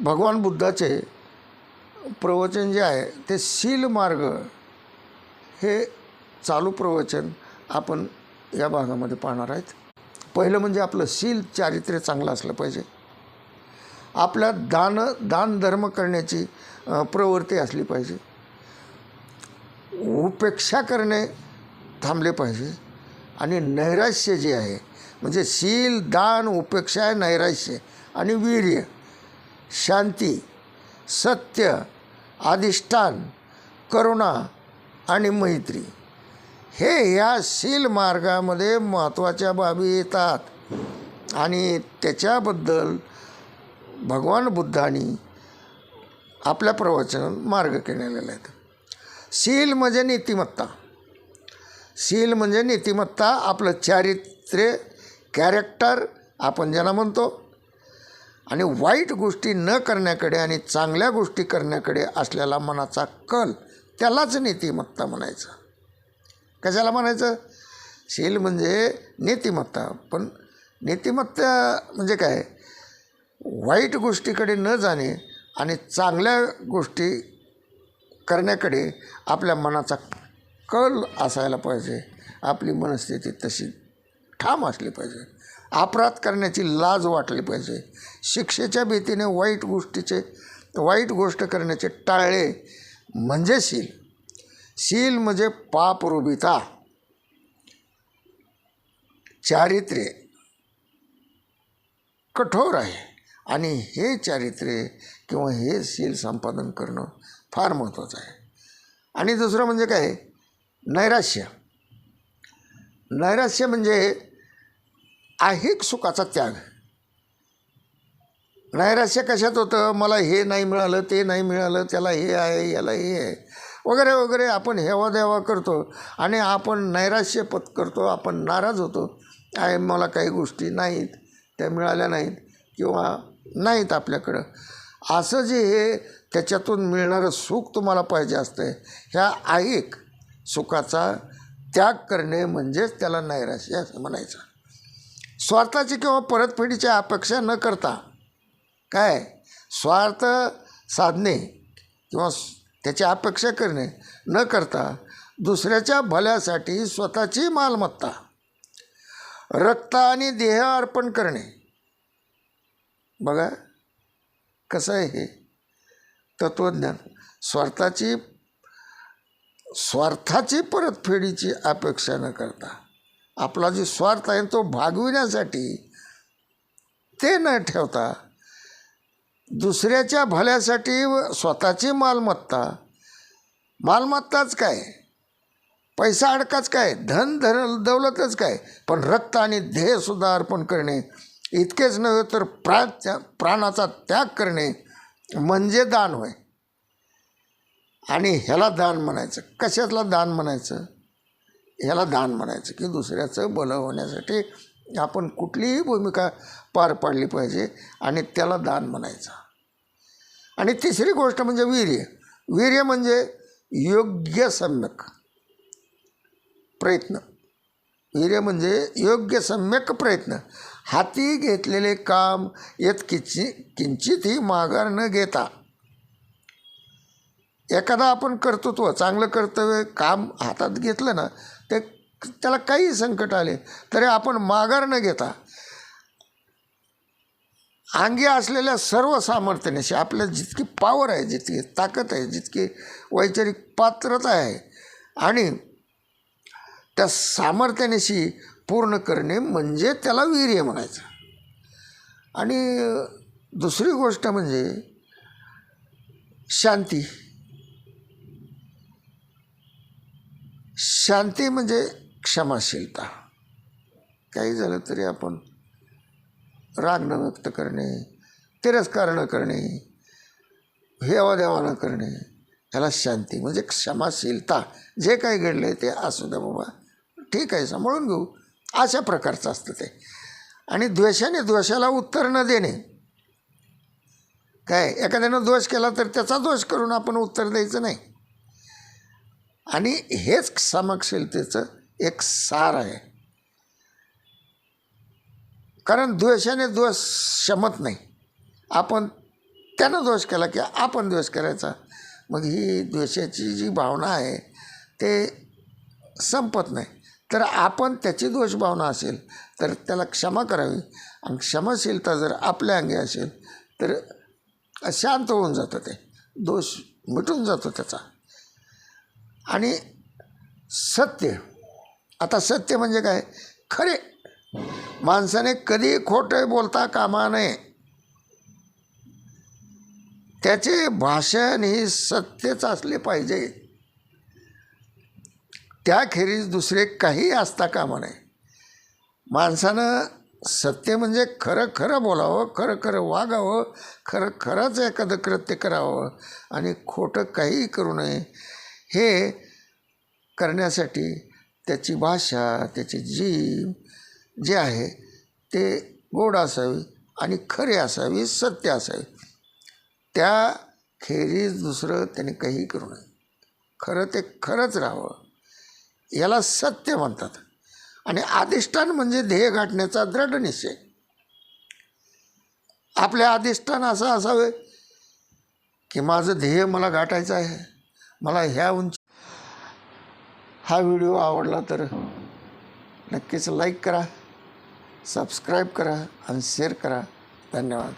भगवान बुद्धाचे प्रवचन जे आहे ते शील मार्ग हे चालू प्रवचन आपण या भागामध्ये पाहणार आहेत. पहिलं म्हणजे आपलं शील चारित्र्य चांगलं असलं पाहिजे. आपल्या दान दान धर्म करण्याची प्रवृत्ती असली पाहिजे. उपेक्षा करणे थांबले पाहिजे. आणि नैराश्य जे आहे म्हणजे शील दान उपेक्षा नैराश्य आणि वीर्य शांती सत्य अधिष्ठान करुणा आणि मैत्री. हे ह्या शील मार्गामध्ये महत्त्वाच्या बाबी येतात आणि त्याच्याबद्दल भगवान बुद्धांनी आपल्या प्रवचनात मार्ग केलेले आहेत. शील म्हणजे नीतिमत्ता. शील म्हणजे नीतिमत्ता आपलं चारित्र्य कॅरेक्टर आपण ज्यांना म्हणतो आणि वाईट गोष्टी न करण्याकडे आणि चांगल्या गोष्टी करण्याकडे असलेला मनाचा कल त्यालाच नीतिमत्ता म्हणायचं. कशाला म्हणायचं? शील म्हणजे नीतिमत्ता. पण नीतिमत्ता म्हणजे काय? वाईट गोष्टीकडे न जाणे आणि चांगल्या गोष्टी करण्याकडे आपल्या मनाचा कल असायला पाहिजे. आपली मनस्थिती तशी ठाम असली पाहिजे. अपराध करण्याची लाज वाटली पाहिजे. शिक्षेच्या भीतीने वाईट गोष्टीचे वाईट गोष्ट करण्याचे टाळले म्हणजे शील. शील म्हणजे पापरुबिता चारित्र्य कठोर आहे आणि हे चारित्र्य किंवा हे शील संपादन करणं फार महत्त्वाचं आहे. आणि दुसरं म्हणजे काय? नैराश्य. नैराश्य म्हणजे ऐहिक सुखाचा त्याग. नैराश्य कशात होतं? मला हे नाही मिळालं ते नाही मिळालं त्याला हे आहे याला हे आहे. वगैरे वगैरे आपण हेवा देवा करतो आणि आपण नैराश्य पत करतो आपण नाराज होतो. आहे मला काही गोष्टी नाहीत त्या मिळाल्या नाहीत किंवा नाहीत आपल्याकडं. असं जे हे त्याच्यातून मिळणारं सुख तुम्हाला पाहिजे असतं ह्या ऐक सुखाचा त्याग करणे म्हणजेच त्याला नैराश्य असं म्हणायचं. स्वार्थाची किंवा परतफेडीची अपेक्षा न करता काय? स्वार्थ साधणे किंवा त्याची अपेक्षा करणे न करता दुसऱ्याच्या भल्यासाठी स्वतःची मालमत्ता रक्त आणि देह अर्पण करणे. बघा कसं आहे हे? तत्त्वज्ञान स्वार्थाची स्वार्थाची परतफेडीची अपेक्षा न करता. आपला जो स्वार्थ आहे तो भागविण्यासाठी ते न ठेवता दुसऱ्याच्या भल्यासाठी व स्वतःची मालमत्ता. मालमत्ताच काय? पैसा अडकाच काय? धन धन दौलतच काय? पण रक्त आणि ध्येयसुद्धा अर्पण करणे इतकेच नव्हे तर प्रा प्राणाचा त्याग करणे म्हणजे दान होय. आणि ह्याला दान म्हणायचं. कशातला दान म्हणायचं? ह्याला दान म्हणायचं की दुसऱ्याचं भलं होण्यासाठी आपण कुठलीही भूमिका पार पाडली पाहिजे आणि त्याला दान म्हणायचं. आणि तिसरी गोष्ट म्हणजे वीर्य. वीर्य म्हणजे योग्य सम्यक प्रयत्न. वीर्य म्हणजे योग्य सम्यक प्रयत्न. हाती घेतलेले काम येत किंचि किंचितही माघार न घेता. एखादा आपण कर्तृत्व चांगलं कर्तव्य काम हातात घेतलं ना ते त्याला काही संकट आले तरी आपण माघार न घेता अंगी असलेल्या सर्व सामर्थ्यानेशी आपल्या जितकी पावर आहे जितकी ताकद आहे जितकी वैचारिक पात्रता आहे आणि त्या सामर्थ्यानेशी पूर्ण करणे म्हणजे त्याला वीर्य म्हणायचं. आणि दुसरी गोष्ट म्हणजे शांती. शांती म्हणजे क्षमाशीलता. काही झालं तरी आपण राग न व्यक्त करणे तिरस्कार न करणे हेवादेवा न करणे ह्याला शांती म्हणजे क्षमाशीलता. जे काही घडलं आहे ते असू द्या बाबा. ठीक आहे सांभाळून घेऊ. अशा प्रकारचं असतं ते. आणि द्वेषाने द्वेषाला उत्तर न देणे. काय? एखाद्यानं दोष केला तर त्याचा दोष करून आपण उत्तर द्यायचं नाही. आणि हेच समक्षशीलतेचं एक सार आहे. कारण द्वेषाने द्वेष शमत नाही. आपण त्यानं दोष केला की आपण द्वेष करायचा. मग ही द्वेषाची जी भावना आहे ते संपत नाही. तर आपण त्याची दोष भावना असेल तर त्याला क्षमा करावी. आणि क्षमाशीलता जर आपल्या अंगी असेल तर शांत होऊन जातं ते. दोष मिटून जातो त्याचा. आणि सत्य. आता सत्य म्हणजे काय? खरे. माणसाने कधी खोटं बोलता कामा नये. त्याचे भाषण ही सत्यच असले पाहिजे. त्याखेरीज दुसरे काही असता कामा नये. माणसानं सत्य म्हणजे खरं खरं बोलावं खरं खरं वागावं खरं खरंच एखादं कृत्य करावं आणि खोटं काहीही करू नये. हे करण्यासाठी त्याची भाषा त्याची जीव जे आहे ते गोड असावी आणि खरे असावी सत्य असावी. त्या खेरीज दुसरं त्याने काही करू नये. खरं ते खरंच राहावं. याला सत्य म्हणतात. आणि अधिष्ठान म्हणजे ध्येय गाठण्याचा दृढ निश्चय. आपले अधिष्ठान असं असावे की माझं ध्येय मला गाठायचं आहे. मला ह्या उंची हा व्हिडिओ आवडला तर नक्कीच लाईक करा सबस्क्राईब करा आणि शेअर करा. धन्यवाद.